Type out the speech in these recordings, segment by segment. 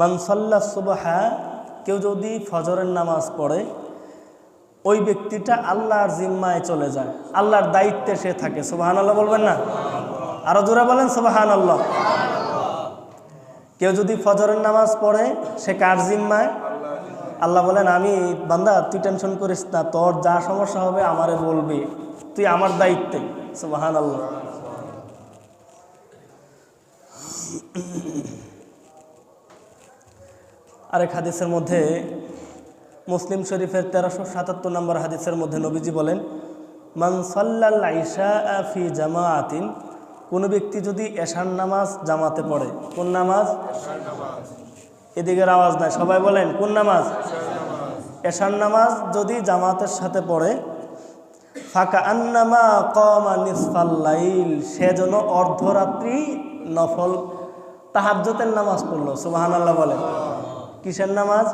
মানসাল্লা সুবাহা, কেউ যদি ফজরের নামাজ পড়ে, ওই ব্যক্তিটা আল্লাহর জিম্মায় চলে যায়, আল্লাহর দায়িত্বে সে থাকে। সুবাহান আল্লাহ বলবেন না? আরও জোরে বলেন সুবাহান আল্লাহ কেউ যদি ফজরের নামাজ পড়ে, সে কার জিম্মায়? আল্লাহ বলেন, আমি, বান্দা, তুই টেনশন করিস না, তোর যা সমস্যা হবে আমারে বলবি। তুই আমার দায়িত্বে। সুবাহান আল্লাহ আরেক হাদিসের মধ্যে মুসলিম শরীফের তেরোশো সাতাত্তর নম্বর হাদিসের মধ্যে নবীজি বলেন মানসাল্লাল আইসা ফি জামাআতিন কোনো ব্যক্তি যদি এশার নামাজ জামাতে পড়ে, কোন নামাজ? এদিকের আওয়াজ নাই, সবাই বলেন, কোন নামাজ? এশার নামাজ যদি জামাতের সাথে পড়ে, ফাঁকা আন্নামা কমা নিসফাল্লাইল সে যেন অর্ধরাত্রি নফল তাহাজ্জতের নামাজ পড়ল সুবাহান আল্লাহ বলেন। কিসের নামাজ?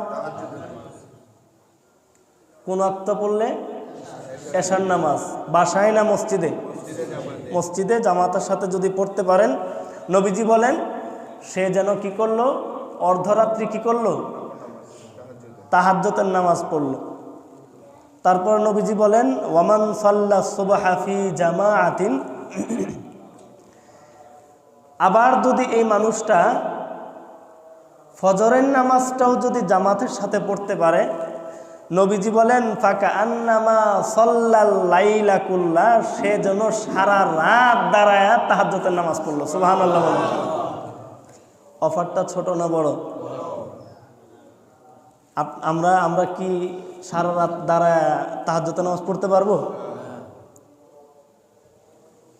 কোন অক্ত পড়লে? এশার নামাজ। বাসায় না মসজিদে? মসজিদে জামাতের সাথে যদি পড়তে পারেন, নবীজি বলেন, সে যেন কি করল? অর্ধরাত্রি কি করল? তাহাজ্জতের নামাজ পড়ল। তারপর নবীজি বলেন, ওয়ামান সাল্লা সুবাহাফি জামা আতিন আবার যদি এই মানুষটা ফজরের নামাজটাও যদি জামাতের সাথে পড়তে পারে, নবীজি বলেন ফাঁকা আন্নামা সল্লাল লাইলাকুল্লা সে যেন সারা রাত দাঁড়ায় তাহাজ্জতের নামাজ পড়ল। আল্লাহ অফারটা ছোট না বড়? আমরা আমরা কি সারা রাত দাঁড়ায় তাহাজ্জতের নামাজ পড়তে পারব?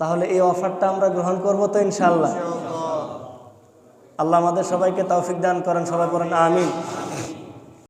তাহলে এই অফারটা আমরা গ্রহণ করব তো ইনশাল্লাহ আল্লাহ আমাদের সবাইকে তৌফিক দান করেন সবাই করেন আমিন।